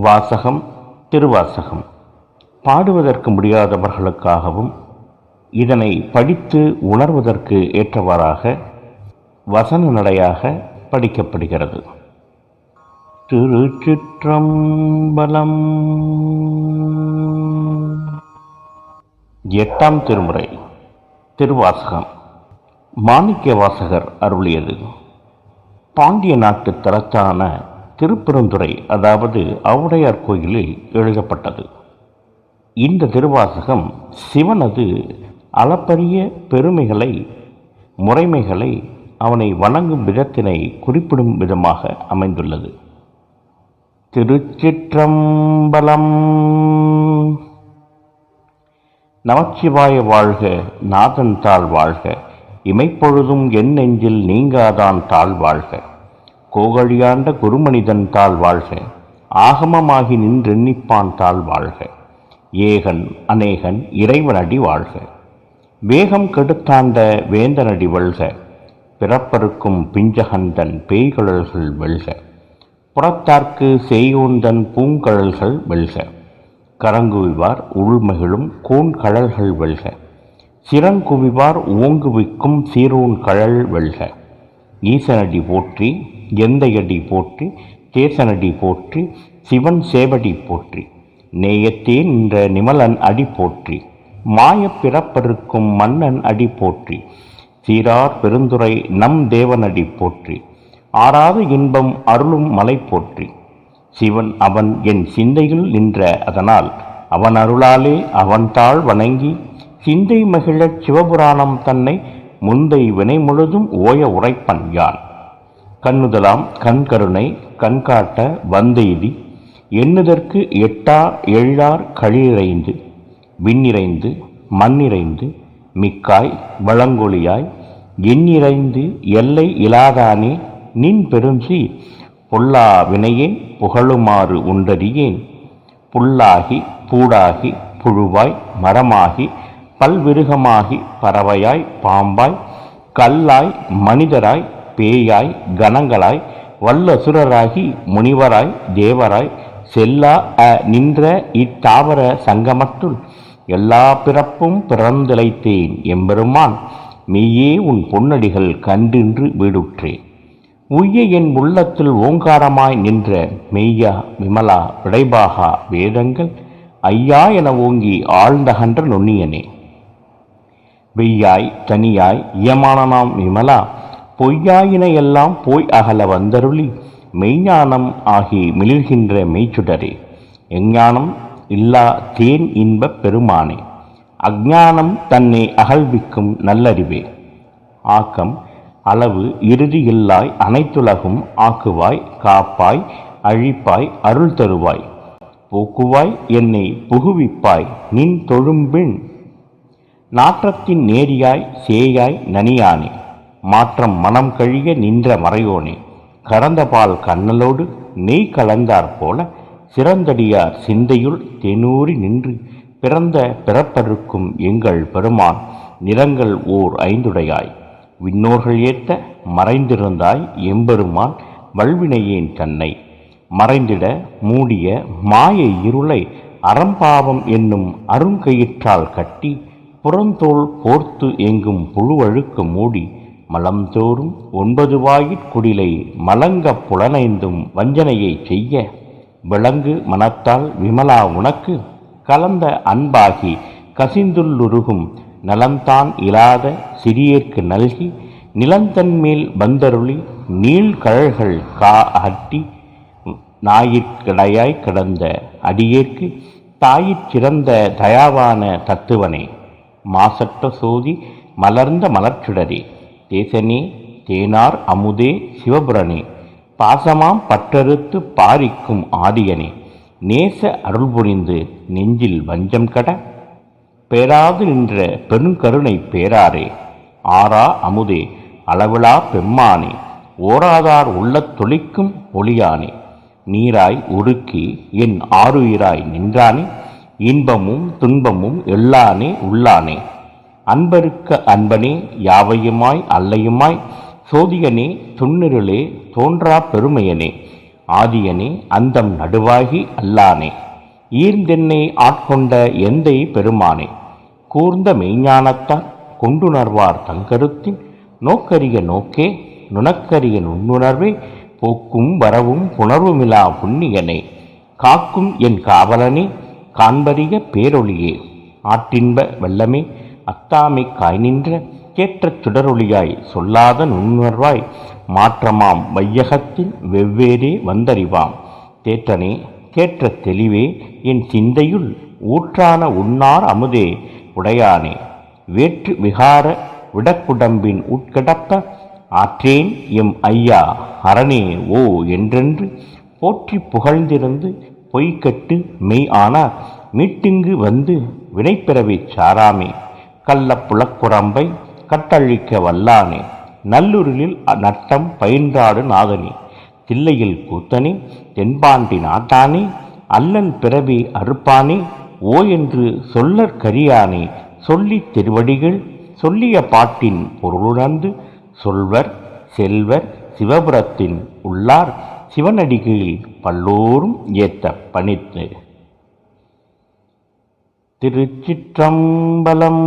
வாசகம் திருவாசகம். பாடுவதற்கு முடியாதவர்களுக்காகவும் இதனை படித்து உணர்வதற்கு ஏற்றவாறாக வசன நடையாக படிக்கப்படுகிறது. திருச்சிற்றம்பலம். எட்டாம் திருமுறை திருவாசகம். மாணிக்க வாசகர் அருளியது. பாண்டிய நாட்டு தரத்தான திருப்பெருந்துறை அதாவது ஆவுடையார் கோயிலில் எழுதப்பட்டது. இந்த திருவாசகம் சிவனது அளப்பரிய பெருமைகளை முறைமைகளை அவனை வணங்கும் விதத்தினை குறிப்பிடும் விதமாக அமைந்துள்ளது. திருச்சிற்றம்பலம். நமச்சிவாய வாழ்க நாதன் தாழ் வாழ்க இமைப்பொழுதும் என் நெஞ்சில் நீங்காதான் தாழ் வாழ்க. கோகழியாண்ட குருமனிதன் தாள் வாழ்க. ஆகமமாகி நின்றெண்ணிப்பான் தாள் வாழ்க. ஏகன் அநேகன் இறைவனடி வாழ்க. வேகம் கெடுத்தாண்ட வேந்தனடி வல்க. பிறப்பருக்கும் பிஞ்சகந்தன் பேய்கழல்கள் வெல்க. புறத்தார்க்கு செய்யோந்தன் பூங்கழல்கள் வெல்க. கரங்குவிவார் உள்மகிழும் கூண்கழல்கள் வெல்க. சிறங்குவிவார் ஓங்குவிக்கும் சீரோன் கழல் வெல்க. ஈசனடி போற்றி எந்தையடி போற்றி தேசனடி போற்றி சிவன் சேவடி போற்றி. நேயத்தே நின்ற நிமலன் அடி போற்றி. மாயப் பிறப்பருக்கும் மன்னன் அடி போற்றி. சீரார் பெருந்துரை நம் தேவனடி போற்றி. ஆறாத இன்பம் அருளும் மலை போற்றி. சிவன் அவன் என் சிந்தையில் நின்ற அதனால் அவன் அருளாலே அவன் தாழ் வணங்கி சிந்தை மகிழச் சிவபுராணம் தன்னை முந்தை வினை முழுதும் ஓய உரைப்பன் யான். கண்ணுதலாம் கண்கருணை கண்காட்ட வந்தெய்தி எண்ணுதற்கு எட்டா எழார் கழிறைந்து விண்ணிறைந்து மண்ணிறைந்து மிக்காய் வளங்கொழியாய் எண்ணிறைந்து எல்லை இலாதானே நின் பெருஞ்சி பொல்லா வினையேன் புகழுமாறு உண்டறியேன் புல்லாகி பூடாகி புழுவாய் மரமாகி பல்விருகமாகி பறவையாய் பாம்பாய் கல்லாய் மனிதராய் பேயாய் கணங்களாய் வல்லசுரராகி முனிவராய் தேவராய் செல்லா அ நின்ற இத்தாவர சங்கமத்துள் எல்லா பிறப்பும் பிறந்திழைத்தேன் எம்பெருமான் மெய்யே உன் பொன்னடிகள் கண்டின்று வீடுற்றேன் உய்ய என் உள்ளத்தில் ஓங்காரமாய் நின்ற மெய்யா விமலா விடைபாகா வேதங்கள் ஐயா என ஓங்கி ஆழ்ந்தகன்ற நுண்ணியனே. வெய்யாய் தனியாய் இயமானனாம் விமலா பொய்யாயின எல்லாம் போய் அகல வந்தருளி மெய்ஞானம் ஆகி மிளிர்கின்ற மெய்ச்சுடரே எஞ்ஞானம் இல்லா தேன் இன்பப் பெருமானே அஜானம் தன்னை அகழ்விக்கும் நல்லறிவே. ஆக்கம் அளவு இறுதி இல்லாய் அனைத்துலகும் ஆக்குவாய் காப்பாய் அழிப்பாய் அருள் தருவாய். போக்குவாய் என்னை புகுவிப்பாய் நின் தொழும்பின் நாற்றத்தின் நேரியாய் சேயாய் நனியானே. மாற்றம் மனம் கழிய நின்ற மறையோனே. கறந்த பால் கண்ணலோடு நெய் கலந்தாற் போல சிறந்தடியார் சிந்தையுள் தெனூறி நின்று பிறந்த பிறப்பருக்கும் எங்கள் பெருமான் நிறங்கள் ஓர் ஐந்துடையாய். விண்ணோர்கள் ஏத்த மறைந்திருந்தாய் எம்பெருமான் வல்வினையேன் தன்னை. மறைந்திட மூடிய மாய இருளை அறம்பாவம் என்னும் அருங்கயிற்றால் கட்டி புறந்தோல் போர்த்து எங்கும் புழுவழுக்க மூடி மலம்தோறும் ஒன்பது வாயிற் குடிலை மலங்க புலனைந்தும் வஞ்சனையைச் செய்ய விளங்கு மனத்தால் விமலா உனக்கு. கலந்த அன்பாகி கசிந்துள்ளுருகும் நலந்தான் இலாத சிறியேற்கு நல்கி நிலந்தன்மேல் வந்தருளி நீள்கழல்கள் கா அட்டி ஞாயிற்கிடையாய் கிடந்த அடியேற்கு தாயிற் சிறந்த தயாவான தத்துவனே. மாசற்ற சோதி மலர்ந்த மலர்ச்சுடரே. தேசனே தேனார் அமுதே சிவபுரனே பாசமாம் பற்றறுத்து பாரிக்கும் ஆதியனே நேச அருள் புரிந்து நெஞ்சில் வஞ்சம் கட பேராது நின்ற பெருங்கருணை பேராரே ஆரா அமுதே அளவிலா பெம்மானே ஓராதார் உள்ளத் தொளிக்கும் ஒளியானே நீராய் உருக்கி என் ஆருயிராய் நின்றானே இன்பமும் துன்பமும் எல்லானே உள்ளானே. அன்பருக்க அன்பனே யாவையுமாய் அல்லையுமாய் சோதியனே துண்ணிருளே தோன்றா பெருமையனே ஆதியனே அந்தம் நடுவாகி அல்லானே. ஈர்ந்தென்னை ஆட்கொண்ட எந்தை பெருமானே கூர்ந்த மெய்ஞானத்தால் கொண்டுணர்வார் தங்கருத்தின் நோக்கரிய நோக்கே நுணக்கரிய நுண்ணுணர்வே போக்கும் வரவும் புணர்வுமிலா புண்ணியனே. காக்கும் என் காவலனே காண்பறிய பேரொளியே ஆட்டின்ப வெள்ளமே அத்தாமை காய் நின்ற கேற்ற சுடரொளியாய் சொல்லாத நுண்ணுணர்வாய் மாற்றமாம் வையகத்தில் வெவ்வேறே வந்தறிவாம். தேற்றனே கேற்ற தெளிவே என் சிந்தையுள் ஊற்றான உண்ணார் அமுதே உடையானே வேற்று விகார விடக்குடம்பின் உட்கடப்ப ஆற்றேன் எம் ஐயா அரணே ஓ என்றென்று போற்றி புகழ்ந்திருந்து பொய்கட்டு மெய் ஆனார். மீட்டிங்கு வந்து வினைப்பிறவிச் சாராமே. கள்ளப்புலக்குரம்பை கட்டழிக்க வல்லானே. நல்லுருளில் நட்டம் பயின்றாடு நாதனி. தில்லையில் கூத்தனி தென்பாண்டி நாட்டானி. அல்லன் பிறவி அறுப்பானி. ஓ என்று சொல்லற் கரியானே. சொல்லித் திருவடிகள் சொல்லிய பாட்டின் பொருளுணர்ந்து சொல்வர் செல்வர் சிவபுரத்தின் உள்ளார் சிவனடிகளில் பல்லோரும் ஏத்த பணித்து. திருச்சிற்றம்பலம்